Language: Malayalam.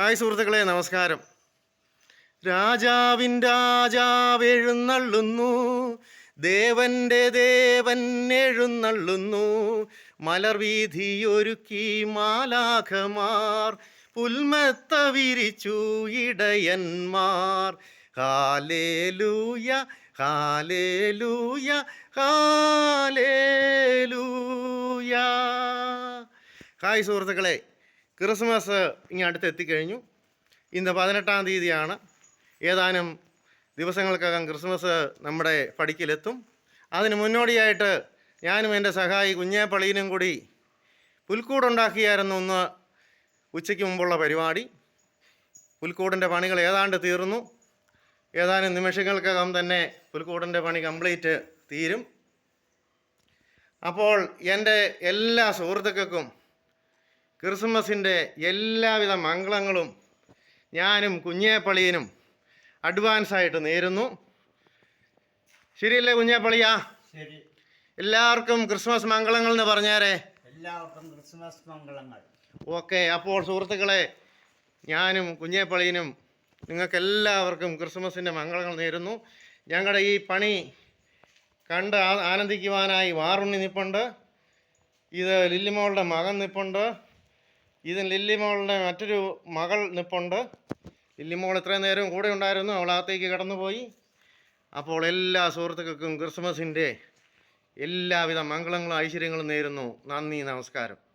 ഹായ് സുഹൃത്തുക്കളെ നമസ്കാരം. രാജാവിൻ രാജാവ് എഴുന്നള്ളുന്നു ദേവന്റെ ദേവൻ എഴുന്നള്ളുന്നു മലർവീതിയൊരുക്കി മാലാഖമാർ പുൽമത്ത വിരിച്ചു ഇടയന്മാർ. Hallelujah hallelujah hallelujah. ഹായ് സുഹൃത്തുക്കളെ ക്രിസ്മസ് ഇനി അടുത്ത് എത്തിക്കഴിഞ്ഞു. ഇന്ന് പതിനെട്ടാം തീയതിയാണ്. ഏതാനും ദിവസങ്ങൾക്കകം ക്രിസ്മസ് നമ്മുടെ പടിക്കിലെത്തും. അതിന് മുന്നോടിയായിട്ട് ഞാനും എന്റെ സഹായി കുഞ്ഞേപ്പള്ളിയിലും കൂടി പുൽക്കൂടുണ്ടാക്കിയായിരുന്നു ഒന്ന് ഉച്ചയ്ക്ക് മുമ്പുള്ള പരിപാടി. പുൽക്കൂടിന്റെ പണികൾ ഏതാണ്ട് തീർന്നു. ഏതാനും നിമിഷങ്ങൾക്കകം തന്നെ പുൽക്കൂടിന്റെ പണി കംപ്ലീറ്റ് തീരും. അപ്പോൾ എന്റെ എല്ലാ സുഹൃത്തുക്കൾക്കും ക്രിസ്മസിന്റെ എല്ലാവിധ മംഗളങ്ങളും ഞാനും കുഞ്ഞേപ്പള്ളിയനും അഡ്വാൻസായിട്ട് നേരുന്നു. ശരിയല്ലേ കുഞ്ഞേപ്പള്ളിയാ? ശരി. എല്ലാവർക്കും ക്രിസ്മസ് മംഗളങ്ങൾ എന്ന് പറഞ്ഞാരേ? എല്ലാവർക്കും ക്രിസ്മസ് മംഗളങ്ങൾ. ഓക്കെ അപ്പോൾ സുഹൃത്തുക്കളെ ഞാനും കുഞ്ഞേപ്പള്ളിയനും നിങ്ങൾക്കെല്ലാവർക്കും ക്രിസ്മസിന്റെ മംഗളങ്ങൾ നേരുന്നു. ഞങ്ങളുടെ ഈ പണി കണ്ട് ആ- ആനന്ദിക്കുവാനായി വാറുണ്ണി നിപ്പുണ്ട്. ഇത് ലില്ലിമോളുടെ മകൻ നിപ്പുണ്ട്. ഇത് ലില്ലിമോളുടെ മറ്റൊരു മകൾ നിപ്പുണ്ട്. ലില്ലിമോൾ ഇത്രയും നേരം കൂടെ ഉണ്ടായിരുന്നു. അവൾ അകത്തേക്ക് കടന്നുപോയി. അപ്പോൾ എല്ലാ സുഹൃത്തുക്കൾക്കും ക്രിസ്മസിന്റെ എല്ലാവിധ മംഗളങ്ങളും ഐശ്വര്യങ്ങളും നേരുന്നു. നന്ദി നമസ്കാരം.